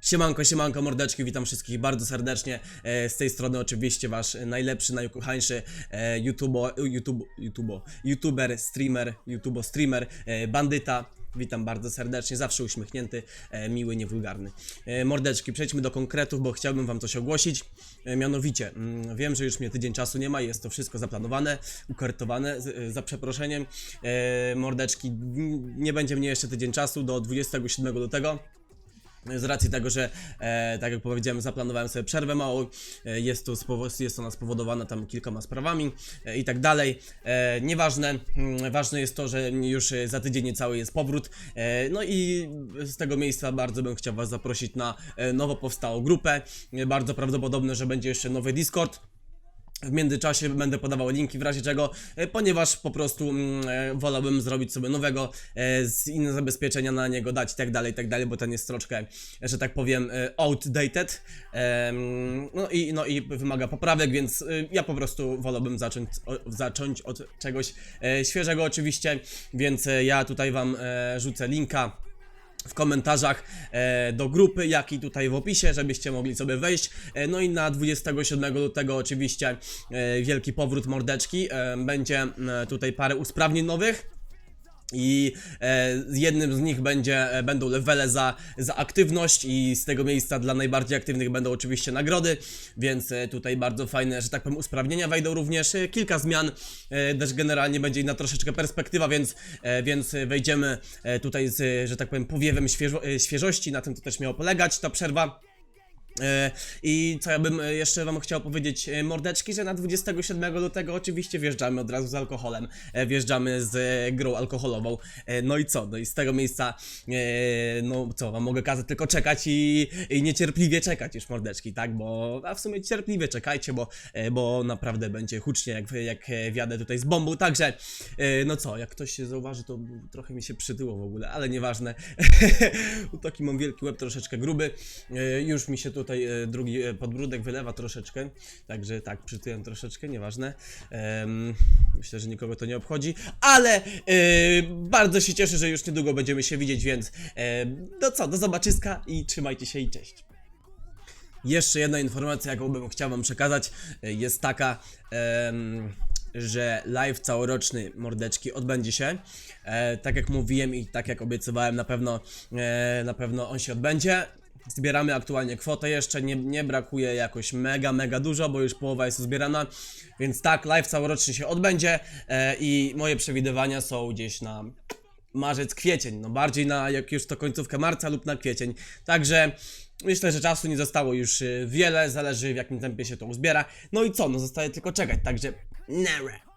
Siemanko, siemanko, mordeczki, witam wszystkich bardzo serdecznie. E, z tej strony oczywiście wasz najlepszy, najukochańszy e, YouTubo, YouTube, YouTuber, streamer, YouTubo, streamer, e, bandyta. Witam bardzo serdecznie, zawsze uśmiechnięty, e, miły, niewulgarny. E, mordeczki, przejdźmy do konkretów, bo chciałbym wam coś ogłosić. E, mianowicie, mm, wiem, że już mnie tydzień czasu nie ma, jest to wszystko zaplanowane, ukartowane, e, za przeproszeniem. E, mordeczki, nie będzie mnie jeszcze tydzień czasu, do 27 lutego. Z racji tego, że e, tak jak powiedziałem, zaplanowałem sobie przerwę małą, e, jest, to jest ona spowodowana tam kilkoma sprawami e, i tak dalej. E, nieważne, mm, ważne jest to, że już za tydzień niecały jest powrót. E, no i z tego miejsca bardzo bym chciał Was zaprosić na e, nowo powstałą grupę. E, bardzo prawdopodobne, że będzie jeszcze nowy Discord. W międzyczasie będę podawał linki w razie czego, e, ponieważ po prostu mm, e, wolałbym zrobić sobie nowego, e, z inne zabezpieczenia na niego dać tak dalej, tak dalej, bo ten jest troszkę, że tak powiem, outdated. No i, no i wymaga poprawek, więc ja po prostu wolałbym zacząć, zacząć od czegoś świeżego oczywiście, więc ja tutaj wam rzucę linka w komentarzach e, do grupy, jak i tutaj w opisie, żebyście mogli sobie wejść. E, no i na 27 lutego oczywiście e, wielki powrót mordeczki. Będzie tutaj parę usprawnień nowych. I e, jednym z nich będzie, e, będą levele za, za aktywność i z tego miejsca dla najbardziej aktywnych będą oczywiście nagrody, więc e, tutaj bardzo fajne, że tak powiem, usprawnienia wejdą również, e, kilka zmian, e, też generalnie będzie inna troszeczkę perspektywa, więc, e, więc wejdziemy tutaj z, że tak powiem, powiewem świeżo, świeżości, na tym to też miało polegać ta przerwa. E, I co ja bym e, jeszcze wam chciał powiedzieć, e, mordeczki, że na 27 lutego oczywiście wjeżdżamy od razu z alkoholem, wjeżdżamy z grą alkoholową, no i co, no i z tego miejsca, no co, wam mogę kazać tylko czekać i, i niecierpliwie czekać już mordeczki, tak, bo, a w sumie cierpliwie czekajcie, bo, bo naprawdę będzie hucznie, jak, jak wjadę tutaj z bombą, także, no co, jak ktoś się zauważy, to trochę mi się przytyło w ogóle, ale nieważne, taki mam wielki łeb, troszeczkę gruby, już mi się tutaj e, drugi e, podbródek wylewa troszeczkę, także tak, przytyłem troszeczkę, nieważne. Myślę, że nikogo to nie obchodzi, ale e, bardzo się cieszę, że już niedługo będziemy się widzieć, więc e, no co, do zobaczyska i trzymajcie się i cześć. Jeszcze jedna informacja, jaką bym chciał Wam przekazać, jest taka, że live całoroczny Mordeczki odbędzie się. Tak jak mówiłem i tak jak obiecywałem, na pewno, na pewno on się odbędzie. Zbieramy aktualnie kwotę jeszcze, nie, nie brakuje jakoś mega, mega dużo, bo już połowa jest zbierana, więc tak, live całoroczny się odbędzie e, i moje przewidywania są gdzieś na marzec, kwiecień, no bardziej na jak już to końcówkę marca lub na kwiecień. Także myślę, że czasu nie zostało już y, wiele, zależy w jakim tempie się to uzbiera. No i co, no zostaje tylko czekać, także nara.